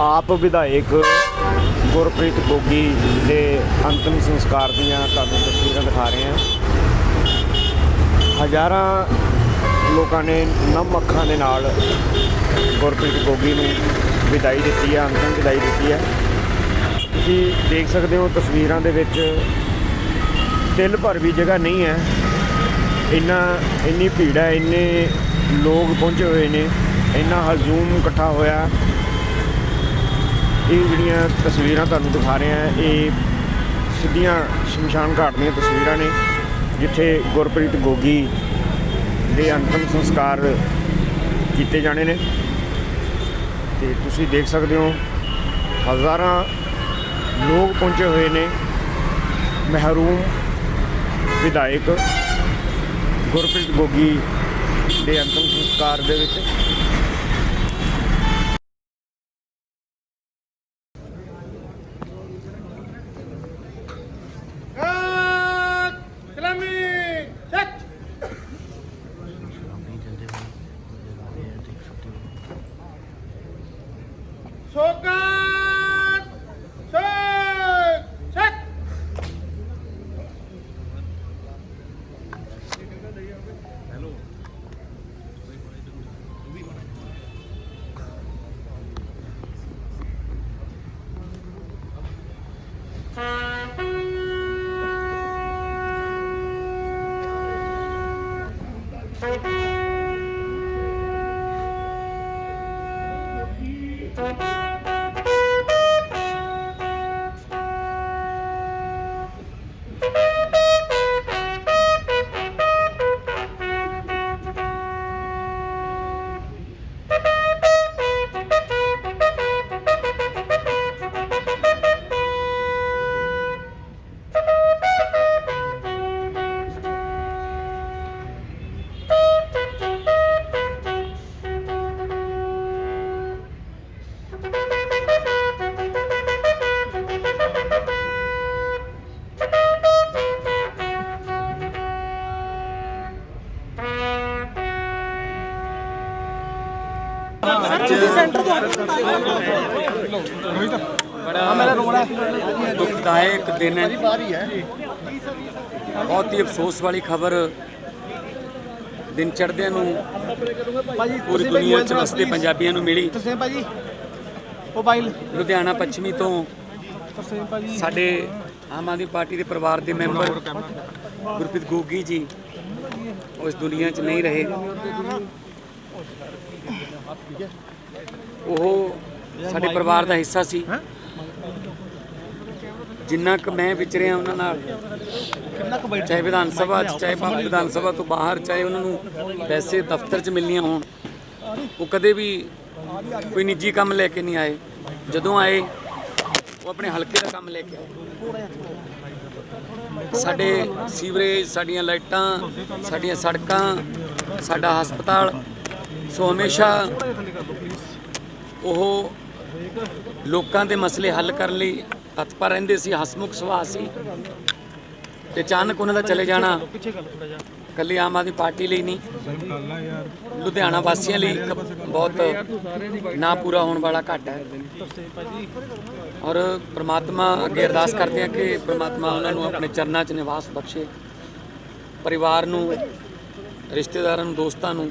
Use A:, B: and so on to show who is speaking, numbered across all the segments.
A: ਆਪ ਵਿਧਾਇਕ ਗੁਰਪ੍ਰੀਤ ਗੋਗੀ ਦੇ ਅੰਤਮ ਸੰਸਕਾਰ ਦੀਆਂ ਤੁਹਾਨੂੰ ਤਸਵੀਰਾਂ ਦਿਖਾ ਰਹੇ ਹਾਂ। ਹਜ਼ਾਰਾਂ ਲੋਕਾਂ ਨੇ ਨਮ ਅੱਖਾਂ ਦੇ ਨਾਲ ਗੁਰਪ੍ਰੀਤ ਗੋਗੀ ਨੂੰ ਵਿਦਾਈ ਦਿੱਤੀ ਹੈ, ਅੰਤਮ ਵਿਦਾਈ ਦਿੱਤੀ ਹੈ। ਤੁਸੀਂ ਦੇਖ ਸਕਦੇ ਹੋ ਤਸਵੀਰਾਂ ਦੇ ਵਿੱਚ ਤਿਲ ਭਰ ਵੀ ਜਗ੍ਹਾ ਨਹੀਂ ਹੈ। ਇੰਨਾ, ਇੰਨੀ ਭੀੜ ਹੈ, ਇੰਨੇ ਲੋਕ ਪਹੁੰਚੇ ਹੋਏ ਨੇ, ਇੰਨਾ ਹਜੂਮ ਇਕੱਠਾ ਹੋਇਆ। ਇਹ ਜਿਹੜੀਆਂ ਤਸਵੀਰਾਂ ਤੁਹਾਨੂੰ ਦਿਖਾ ਰਹੇ ਹਾਂ, ਇਹ ਸਿੱਧੀਆਂ ਸ਼ਮਸ਼ਾਨ ਘਾਟ ਦੀਆਂ ਤਸਵੀਰਾਂ ਨੇ, ਜਿੱਥੇ ਗੁਰਪ੍ਰੀਤ ਗੋਗੀ ਦੇ ਅੰਤਮ ਸੰਸਕਾਰ ਕੀਤੇ ਜਾਣੇ ਨੇ। ਤੇ ਤੁਸੀਂ ਦੇਖ ਸਕਦੇ ਹੋ, ਹਜ਼ਾਰਾਂ ਲੋਕ ਪਹੁੰਚੇ ਹੋਏ ਨੇ। ਮਹਿਰੂਮ ਵਿਧਾਇਕ ਗੁਰਪ੍ਰੀਤ ਗੋਗੀ ਦੇ ਅੰਤਿਮ ਸੰਸਕਾਰ ਦੇ ਵਿੱਚ।
B: Thank you.
C: ਬੜਾ ਦੁਖਦਾਇਕ ਦਿਨ ਹੈ। ਬਹੁਤ ਹੀ ਅਫਸੋਸ ਵਾਲੀ ਖਬਰ ਦਿਨ ਚੜ੍ਹਦਿਆਂ ਨੂੰ ਪੂਰੀ ਦੁਨੀਆ 'ਚ ਵਸਦੇ ਪੰਜਾਬੀਆਂ ਨੂੰ ਮਿਲੀ।
B: ਤੁਸੀਂ ਭਾਜੀ ਮੋਬਾਈਲ
C: ਲੁਧਿਆਣਾ ਪੱਛਮੀ ਤੋਂ
B: ਭਾਜੀ।
C: ਸਾਡੇ ਆਮ ਆਦਮੀ ਪਾਰਟੀ ਦੇ ਪਰਿਵਾਰ ਦੇ ਮੈਂਬਰ ਗੁਰਪ੍ਰੀਤ ਗੋਗੀ ਜੀ ਉਹ ਇਸ ਦੁਨੀਆ 'ਚ ਨਹੀਂ ਰਹੇ। ਉਹ ਸਾਡੇ ਪਰਿਵਾਰ ਦਾ ਹਿੱਸਾ ਸੀ। ਜਿੰਨਾ ਕੁ ਮੈਂ ਵਿਚਰਿਆ ਉਹਨਾਂ ਨਾਲ ਚਾਹੇ ਵਿਧਾਨ ਸਭਾ 'ਚ ਚਾਹੇ ਵਿਧਾਨ ਸਭਾ ਤੋਂ ਬਾਹਰ ਚਾਹੇ ਉਹਨਾਂ ਨੂੰ ਵੈਸੇ ਦਫ਼ਤਰ 'ਚ ਮਿਲਣੀਆਂ ਹੋਣ। ਉਹ ਕਦੇ ਵੀ ਕੋਈ ਨਿੱਜੀ ਕੰਮ ਲੈ ਕੇ ਨਹੀਂ ਆਏ। ਜਦੋਂ ਆਏ ਉਹ ਆਪਣੇ ਹਲਕੇ ਦਾ ਕੰਮ ਲੈ ਕੇ ਆਏ। ਸਾਡੇ ਸੀਵਰੇਜ ਸਾਡੀਆਂ ਲਾਈਟਾਂ ਸਾਡੀਆਂ ਸੜਕਾਂ ਸਾਡਾ ਹਸਪਤਾਲ ਸੋ ਹਮੇਸ਼ਾ ਉਹ ਲੋਕਾਂ ਦੇ ਮਸਲੇ ਹੱਲ ਕਰਨ ਲਈ ਤਤਪਰ ਰਹਿੰਦੇ ਸੀ, ਹਸਮੁਖ ਸੁਭਾਅ ਸੀ। ਤੇ ਅਚਾਨਕ ਉਹਨਾਂ ਦਾ ਚਲੇ ਜਾਣਾ
B: ਪਿੱਛੇ
C: ਕੱਲੀ ਆਮ ਆਦਮੀ ਪਾਰਟੀ ਲਈ ਨਹੀਂ। ਲੁਧਿਆਣਾ ਵਾਸੀਆਂ ਲਈ ਇੱਕ ਬਹੁਤ ਨਾ ਪੂਰਾ ਹੋਣ ਵਾਲਾ ਘਾਟਾ ਹੈ। ਔਰ ਪ੍ਰਮਾਤਮਾ ਅੱਗੇ ਅਰਦਾਸ ਕਰਦੇ ਹਾਂ ਕਿ ਪ੍ਰਮਾਤਮਾ ਉਹਨਾਂ ਨੂੰ ਆਪਣੇ ਚਰਨਾਂ 'ਚ ਨਿਵਾਸ ਬਖਸ਼ੇ। ਪਰਿਵਾਰ ਨੂੰ, ਰਿਸ਼ਤੇਦਾਰਾਂ ਨੂੰ, ਦੋਸਤਾਂ ਨੂੰ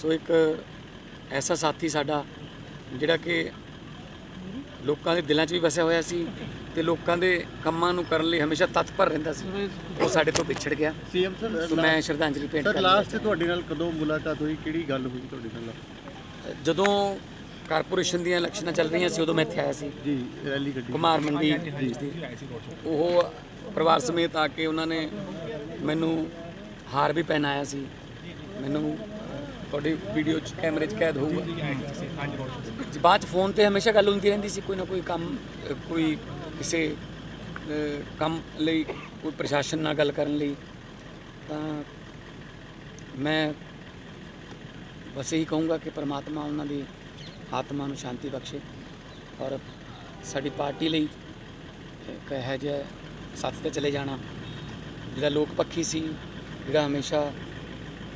C: ਸੋ ਇੱਕ ਐਸਾ ਸਾਥੀ ਸਾਡਾ ਜਿਹੜਾ ਕਿ ਲੋਕਾਂ ਦੇ ਦਿਲਾਂ 'ਚ ਵੀ ਵਸਿਆ ਹੋਇਆ ਸੀ ਤੇ ਲੋਕਾਂ ਦੇ ਕੰਮਾਂ ਨੂੰ ਕਰਨ ਲਈ ਹਮੇਸ਼ਾ ਤਤਪਰ ਰਹਿੰਦਾ ਸੀ। ਉਹ ਸਾਡੇ ਤੋਂ ਵਿਛੜ ਗਿਆ।
D: ਸੀਐਮ ਸਰ
C: ਸੋ ਮੈਂ ਸ਼ਰਧਾਂਜਲੀ ਭੇਂਟ
D: ਸਰ
C: ਕਰਨੀ
D: ਲਾਸਟ ਤੁਹਾਡੇ ਨਾਲ ਕਦੋਂ ਮੁਲਾਕਾਤ ਹੋਈ? ਕਿਹੜੀ ਗੱਲ ਹੋਈ ਤੁਹਾਡੇ ਨਾਲ?
C: ਜਦੋਂ ਕਾਰਪੋਰੇਸ਼ਨ ਦੀਆਂ ਇਲੈਕਸ਼ਨਾਂ ਚੱਲ ਰਹੀਆਂ ਸੀ ਉਦੋਂ ਮੈਂ ਇੱਥੇ ਆਇਆ ਸੀ।
D: ਜੀ ਰੈਲੀ ਗੱਡੀ
C: ਕੁਮਾਰ ਮੰਡੀ ਦੀ ਉਹ ਪਰਿਵਾਰ ਸਮੇਤ ਆ ਕੇ ਉਹਨਾਂ ਨੇ ਮੈਨੂੰ ਹਾਰ ਵੀ ਪਹਿਨਾਇਆ ਸੀ। ਮੈਨੂੰ ਤੁਹਾਡੀ ਵੀਡੀਓ 'ਚ ਕੈਮਰੇ 'ਚ ਕੈਦ ਹੋਊਗਾ। ਜੀ, ਬਾਅਦ 'ਚ ਫੋਨ ਤੇ ਹਮੇਸ਼ਾ ਗੱਲ ਹੁੰਦੀ ਰਹਿੰਦੀ ਸੀ ਕੋਈ ਨਾ ਕੋਈ ਕੰਮ ਕੋਈ ਕਿਸੇ ਕੰਮ ਲਈ ਕੋਈ ਪ੍ਰਸ਼ਾਸਨ ਨਾਲ ਗੱਲ ਕਰਨ ਲਈ। ਤਾਂ ਮੈਂ ਬਸ ਇਹੀ ਕਹੂੰਗਾ ਕਿ ਪ੍ਰਮਾਤਮਾ ਉਹਨਾਂ ਦੀ ਆਤਮਾ ਨੂੰ ਸ਼ਾਂਤੀ ਬਖਸ਼ੇ ਔਰ ਸਾਡੀ ਪਾਰਟੀ ਲਈ ਇੱਕ ਇਹੋ ਜਿਹਾ ਸਾਥ ਤੇ ਚਲੇ ਜਾਣਾ। ਜਿਹੜਾ ਲੋਕ ਪੱਖੀ ਸੀ ਜਿਹੜਾ ਹਮੇਸ਼ਾ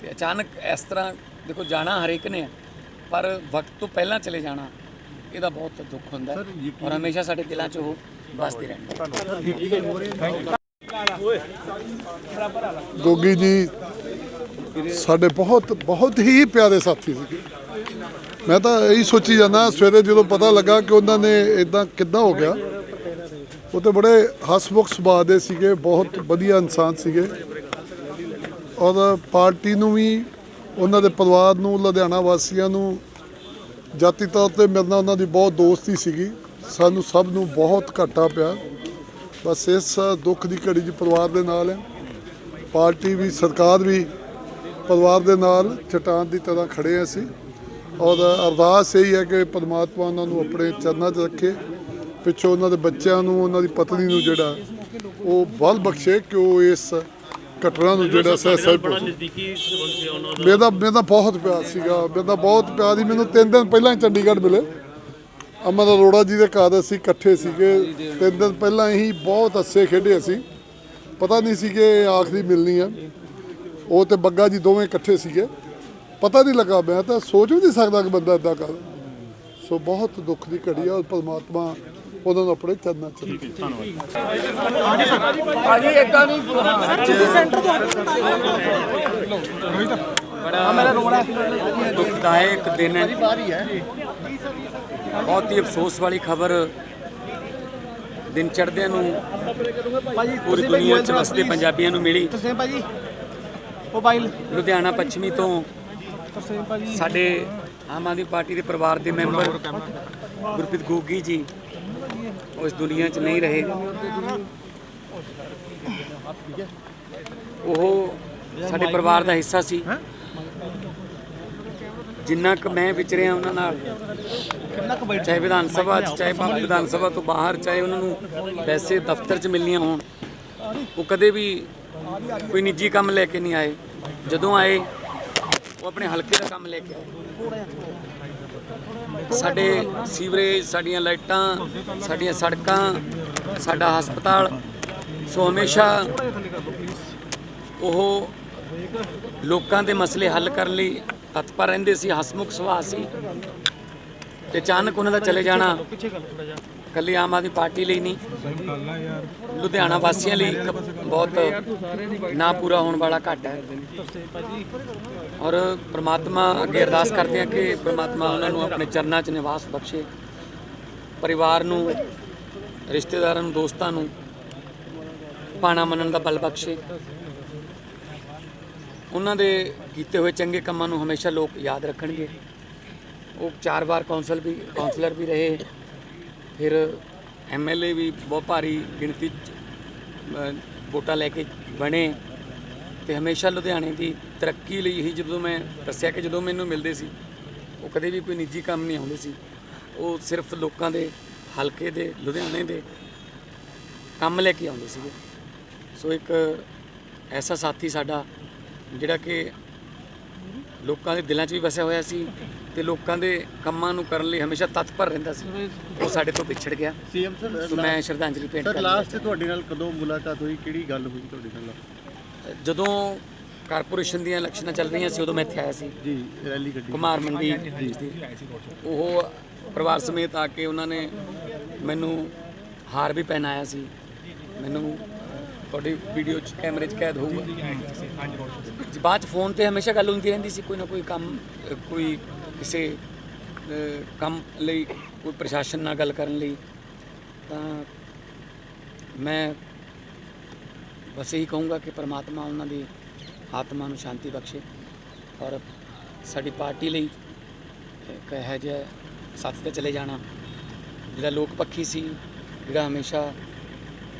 C: ਤੇ ਅਚਾਨਕ ਇਸ ਤਰ੍ਹਾਂ ਦੇਖੋ ਜਾਣਾ ਹਰੇਕ ਨੇ ਹੈ, ਪਰ ਵਕਤ ਤੋਂ ਪਹਿਲਾਂ ਚਲੇ ਜਾਣਾ ਇਹਦਾ ਬਹੁਤ ਦੁੱਖ ਹੁੰਦਾ ਹੈ ਔਰ ਹਮੇਸ਼ਾ ਸਾਡੇ ਦਿਲਾਂ 'ਚ ਉਹ ਵਸਦੇ ਰਹਿਣਗੇ
E: ਗੋਗੀ ਜੀ ਸਾਡੇ ਬਹੁਤ ਬਹੁਤ ਹੀ ਪਿਆਰੇ ਸਾਥੀ ਸੀ। ਮੈਂ ਤਾਂ ਇਹੀ ਸੋਚੀ ਜਾਂਦਾ ਸਵੇਰੇ ਜਦੋਂ ਪਤਾ ਲੱਗਾ ਕਿ ਉਹਨਾਂ ਨੇ ਇਦਾਂ ਕਿੱਦਾਂ ਹੋ ਗਿਆ ਉਹ ਤੇ ਬੜੇ ਹਸਮੁਖ ਸੁਭਾਅ ਦੇ ਸੀਗੇ ਬਹੁਤ ਵਧੀਆ ਇਨਸਾਨ ਸੀਗੇ। ਔਰ ਪਾਰਟੀ ਨੂੰ ਵੀ, ਉਹਨਾਂ ਦੇ ਪਰਿਵਾਰ ਨੂੰ, ਲੁਧਿਆਣਾ ਵਾਸੀਆਂ ਨੂੰ ਜਾਤੀ ਤੌਰ ਤੇ ਮੇਰੇ ਨਾਲ ਉਹਨਾਂ ਦੀ ਬਹੁਤ ਦੋਸਤੀ ਸੀਗੀ। ਸਾਨੂੰ ਸਭ ਨੂੰ ਬਹੁਤ ਘਾਟਾ ਪਿਆ। ਬਸ ਇਸ ਦੁੱਖ ਦੀ ਘੜੀ 'ਚ ਪਰਿਵਾਰ ਦੇ ਨਾਲ ਹੈ। ਪਾਰਟੀ ਵੀ, ਸਰਕਾਰ ਵੀ ਪਰਿਵਾਰ ਦੇ ਨਾਲ ਚਟਾਨ ਦੀ ਤਰ੍ਹਾਂ ਖੜੇ ਹਾਂ ਅਸੀਂ। ਔਰ ਅਰਦਾਸ ਇਹੀ ਹੈ ਕਿ ਪਰਮਾਤਮਾ ਉਹਨਾਂ ਨੂੰ ਆਪਣੇ ਚਰਨਾਂ 'ਚ ਰੱਖੇ। ਪਿੱਛੋਂ ਉਹਨਾਂ ਦੇ ਬੱਚਿਆਂ ਨੂੰ, ਉਹਨਾਂ ਦੀ ਪਤਨੀ ਨੂੰ ਜਿਹੜਾ ਉਹ ਬਲ ਬਖਸ਼ੇ ਕਿ ਉਹ ਇਸ ਘਟਨਾ ਨੂੰ ਜਿਹੜਾ ਸਹਿ ਸਹਿ ਪਹੁੰਚੇ
B: ਨਜ਼ਦੀਕੀ ਸੰਬੰਧ ਸੀ ਉਹਨਾਂ
E: ਮੇਰਾ ਮੇਰਾ ਬਹੁਤ ਪਿਆਰ ਸੀਗਾ। ਮੇਰਾ ਬਹੁਤ ਪਿਆਰ ਸੀ। ਮੈਨੂੰ ਤਿੰਨ ਦਿਨ ਪਹਿਲਾਂ ਹੀ ਚੰਡੀਗੜ੍ਹ ਮਿਲੇ। ਅਮਰ ਅਰੋੜਾ ਜੀ ਦੇ ਘਰ ਅਸੀਂ ਇਕੱਠੇ ਸੀਗੇ। ਤਿੰਨ ਦਿਨ ਪਹਿਲਾਂ ਹੀ ਬਹੁਤ ਅੱਛੇ ਖੇਡੇ ਅਸੀਂ। ਪਤਾ ਨਹੀਂ ਸੀ ਕਿ ਆਖਰੀ ਮਿਲਣੀ ਆ। ਉਹ ਤੇ ਬੱਗਾ ਜੀ ਦੋਵੇਂ ਇਕੱਠੇ ਸੀਗੇ। ਪਤਾ ਨਹੀਂ ਲੱਗਾ। ਮੈਂ ਤਾਂ ਸੋਚ ਵੀ ਨਹੀਂ ਸਕਦਾ ਕਿ ਬੰਦਾ ਇਦਾਂ ਕਰ। ਸੋ ਬਹੁਤ ਦੁੱਖ ਦੀ ਘੜੀ ਆ। ਔਰ ਪਰਮਾਤਮਾ ਉਹਨਾਂ ਨੂੰ ਆਪਣੇ ਚਰਨਾਂ ਚ ਰੱਖੇ।
C: ਬੜਾ ਦੁਖਦਾਇਕ ਦਿਨ ਹੈ। ਬਹੁਤ ਹੀ ਅਫਸੋਸ ਵਾਲੀ ਖਬਰ ਦਿਨ ਚੜ੍ਹਦਿਆਂ ਨੂੰ ਪੂਰੀ ਦੁਨੀਆ 'ਚ ਵਸਦੇ ਪੰਜਾਬੀਆਂ ਨੂੰ ਮਿਲੀ।
B: ਤਰਸੇਮ ਭਾਜੀ ਮੋਬਾਈਲ
C: ਲੁਧਿਆਣਾ ਪੱਛਮੀ ਤੋਂ
B: ਭਾਜੀ।
C: ਸਾਡੇ ਆਮ ਆਦਮੀ ਪਾਰਟੀ ਦੇ ਪਰਿਵਾਰ ਦੇ ਮੈਂਬਰ ਗੁਰਪ੍ਰੀਤ ਗੋਗੀ ਜੀ। ਉਹ ਇਸ ਦੁਨੀਆ 'ਚ ਨਹੀਂ ਰਹੇ। ਉਹ ਸਾਡੇ ਪਰਿਵਾਰ ਦਾ ਹਿੱਸਾ ਸੀ। ਜਿੰਨਾ ਕੁ ਮੈਂ ਵਿਚਰਿਆ ਉਹਨਾਂ ਨਾਲ, ਚਾਹੇ ਵਿਧਾਨ ਸਭਾ 'ਚ, ਚਾਹੇ ਬਾਹਰ ਵਿਧਾਨ ਸਭਾ ਤੋਂ ਬਾਹਰ, ਚਾਹੇ ਉਹਨਾਂ ਨੂੰ ਪੈਸੇ ਦਫ਼ਤਰ 'ਚ ਮਿਲਣੀਆਂ ਹੋਣ, ਉਹ ਕਦੇ ਵੀ ਕੋਈ ਨਿੱਜੀ ਕੰਮ ਲੈ ਕੇ ਨਹੀਂ ਆਏ। ਜਦੋਂ ਆਏ, ਉਹ ਆਪਣੇ ਹਲਕੇ ਦਾ ਕੰਮ ਲੈ ਕੇ ਆਏ। ਸਾਡੇ ਸੀਵਰੇਜ, ਸਾਡੀਆਂ ਲਾਈਟਾਂ, ਸਾਡੀਆਂ ਸੜਕਾਂ, ਸਾਡਾ ਹਸਪਤਾਲ। ਸੋ ਹਮੇਸ਼ਾ ਉਹ ਲੋਕਾਂ ਦੇ ਮਸਲੇ ਹੱਲ ਕਰਨ ਲਈ ਤਤਪਰ ਰਹਿੰਦੇ ਸੀ, ਹਸਮੁਖ ਸੁਭਾਅ ਸੀ। ਤੇ ਅਚਾਨਕ ਉਹਨਾਂ ਦਾ ਚਲੇ ਜਾਣਾ। ਕੱਲੀ ਆਮ ਆਦਮੀ ਪਾਰਟੀ ਲਈ ਨਹੀਂ। ਲੁਧਿਆਣਾ ਵਾਸੀਆਂ ਲਈ ਬਹੁਤ ਨਾ ਪੂਰਾ ਹੋਣ ਵਾਲਾ ਘਾਟ ਹੈ। ਔਰ ਪ੍ਰਮਾਤਮਾ ਅੱਗੇ ਅਰਦਾਸ ਕਰਦੇ ਹਾਂ ਕਿ ਪ੍ਰਮਾਤਮਾ ਉਹਨਾਂ ਨੂੰ ਆਪਣੇ ਚਰਨਾਂ 'ਚ ਨਿਵਾਸ ਬਖਸ਼ੇ। ਪਰਿਵਾਰ ਨੂੰ, ਰਿਸ਼ਤੇਦਾਰਾਂ ਨੂੰ, ਦੋਸਤਾਂ ਨੂੰ ਪਾਣਾ ਮੰਨਣ ਦਾ ਬਲ ਬਖਸ਼ੇ। ਉਹਨਾਂ ਦੇ ਕੀਤੇ ਹੋਏ ਚੰਗੇ ਕੰਮਾਂ ਨੂੰ ਹਮੇਸ਼ਾ ਲੋਕ ਯਾਦ ਰੱਖਣਗੇ। ਉਹ ਚਾਰ ਵਾਰ ਕੌਂਸਲ ਵੀ, ਕੌਂਸਲਰ ਵੀ ਰਹੇ। ਫਿਰ ਐਮਐਲਏ ਵੀ ਬਹੁਤ ਭਾਰੀ ਗਿਣਤੀ 'ਚ ਅ, ਵੋਟਾਂ ਲੈ ਕੇ ਬਣੇ ਤੇ ਹਮੇਸ਼ਾ ਲੁਧਿਆਣੇ ਦੀ ਤਰੱਕੀ ਲਈ ਹੀ ਜਦੋਂ ਮੈਂ ਦੱਸਿਆ ਕਿ ਜਦੋਂ ਮੈਨੂੰ ਮਿਲਦੇ ਸੀ ਉਹ ਕਦੇ ਵੀ ਕੋਈ ਨਿੱਜੀ ਕੰਮ ਨਹੀਂ ਆਉਂਦੇ ਸੀ। ਉਹ ਸਿਰਫ ਲੋਕਾਂ ਦੇ ਹਲਕੇ ਦੇ ਲੁਧਿਆਣੇ ਦੇ ਕੰਮ ਲੈ ਕੇ ਆਉਂਦੇ ਸੀਗੇ। ਸੋ ਇੱਕ ਐਸਾ ਸਾਥੀ ਸਾਡਾ ਜਿਹੜਾ ਕਿ ਲੋਕਾਂ ਦੇ ਦਿਲਾਂ 'ਚ ਵੀ ਵਸਿਆ ਹੋਇਆ ਸੀ ਤੇ ਲੋਕਾਂ ਦੇ ਕੰਮਾਂ ਨੂੰ ਕਰਨ ਲਈ ਹਮੇਸ਼ਾ ਤਤਪਰ ਰਹਿੰਦਾ ਸੀ। ਉਹ ਸਾਡੇ ਤੋਂ ਵਿਛੜ ਗਿਆ।
D: ਸੀਐਮ ਸਰ
C: ਸੋ ਮੈਂ ਸ਼ਰਧਾਂਜਲੀ ਭੇਂਟ
D: ਸਰ
C: ਕਰਨੀ
D: ਲਾਸਟ ਤੁਹਾਡੇ ਨਾਲ ਕਦੋਂ ਮੁਲਾਕਾਤ ਹੋਈ? ਕਿਹੜੀ ਗੱਲ ਹੋਈ ਤੁਹਾਡੇ ਨਾਲ?
C: ਜਦੋਂ ਕਾਰਪੋਰੇਸ਼ਨ ਦੀਆਂ ਇਲੈਕਸ਼ਨਾਂ ਚੱਲ ਰਹੀਆਂ ਸੀ ਉਦੋਂ ਮੈਂ ਇੱਥੇ ਆਇਆ ਸੀ।
D: ਜੀ ਰੈਲੀ ਗੱਡੀ
C: ਕੁਮਾਰ ਮੰਡੀ ਉਹ ਪਰਿਵਾਰ ਸਮੇਤ ਆ ਕੇ ਉਹਨਾਂ ਨੇ ਮੈਨੂੰ ਹਾਰ ਵੀ ਪਹਿਨਾਇਆ ਸੀ। ਮੈਨੂੰ ਤੁਹਾਡੀ ਵੀਡੀਓ 'ਚ ਕੈਮਰੇ 'ਚ ਕੈਦ ਹੋਊਗਾ। ਜੀ, ਬਾਅਦ 'ਚ ਫੋਨ ਤੇ ਹਮੇਸ਼ਾ ਗੱਲ ਹੁੰਦੀ ਰਹਿੰਦੀ ਸੀ, ਕੋਈ ਨਾ ਕੋਈ ਕੰਮ ਕੋਈ ਕਿਸੇ ਕੰਮ ਲਈ, ਕੋਈ ਪ੍ਰਸ਼ਾਸਨ ਨਾਲ ਗੱਲ ਕਰਨ ਲਈ। ਤਾਂ ਮੈਂ ਬਸ ਇਹੀ ਕਹੂੰਗਾ ਕਿ ਪ੍ਰਮਾਤਮਾ ਉਹਨਾਂ ਦੀ ਆਤਮਾ ਨੂੰ ਸ਼ਾਂਤੀ ਬਖਸ਼ੇ ਔਰ ਸਾਡੀ ਪਾਰਟੀ ਲਈ ਇੱਕ ਇਹੋ ਜਿਹਾ ਸਾਥ ਤੇ ਚਲੇ ਜਾਣਾ। ਜਿਹੜਾ ਲੋਕ ਪੱਖੀ ਸੀ, ਜਿਹੜਾ ਹਮੇਸ਼ਾ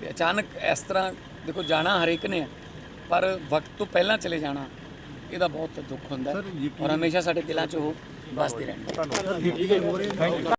C: ਤੇ ਅਚਾਨਕ ਇਸ ਤਰ੍ਹਾਂ ਦੇਖੋ ਜਾਣਾ ਹਰੇਕ ਨੇ ਪਰ ਵਕਤ ਤੋਂ ਪਹਿਲਾਂ ਚਲੇ ਜਾਣਾ ਇਹਦਾ ਬਹੁਤ ਦੁੱਖ ਹੁੰਦਾ ਔਰ ਹਮੇਸ਼ਾ ਸਾਡੇ ਦਿਲਾਂ 'ਚ ਉਹ ਵਸਦੇ ਰਹਿਣਗੇ।